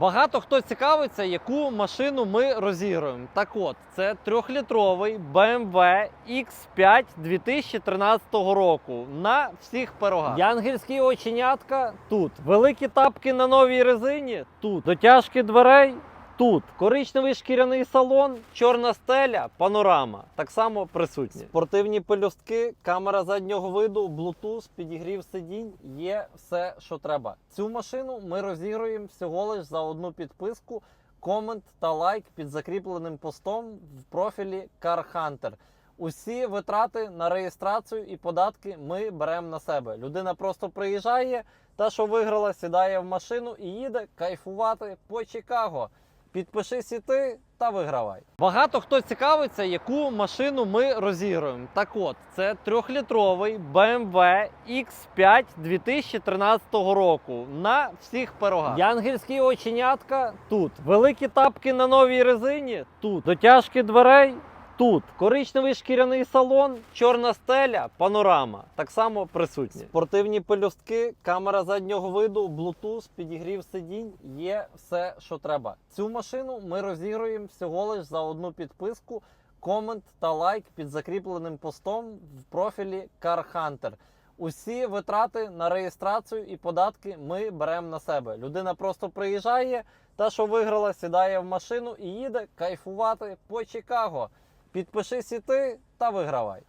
Багато хто цікавиться, яку машину ми розігруємо. Так от, це трьохлітровий BMW X5 2013 року на всіх пирогах. Янгельські оченятка тут. Великі тапки на новій резині тут. Дотяжки дверей тут. Коричневий шкіряний салон, чорна стеля, панорама. Так само присутні. Спортивні пелюстки, камера заднього виду, Bluetooth, підігрів сидінь. Є все, що треба. Цю машину ми розігруємо всього лиш за одну підписку. Комент та лайк під закріпленим постом в профілі Car Hunter. Усі витрати на реєстрацію і податки ми беремо на себе. Людина просто приїжджає, та що виграла, сідає в машину і їде кайфувати по Чикаго. Підпишись і ти та вигравай. Багато хто цікавиться, яку машину ми розіграємо. Так от, це трьохлітровий BMW X5 2013 року на всіх пирогах. Янгельські оченятка тут. Великі тапки на новій резині тут. Дотяжки дверей Тут коричневий шкіряний салон, чорна стеля, панорама. Так само присутні. Спортивні пелюстки, камера заднього виду, Bluetooth, підігрів сидінь. Є все, що треба. Цю машину ми розігруємо всього лиш за одну підписку. Комент та лайк під закріпленим постом в профілі Car Hunter. Усі витрати на реєстрацію і податки ми беремо на себе. Людина просто приїжджає, та що виграла, сідає в машину і їде кайфувати по Чикаго. Підпишись і ти та вигравай.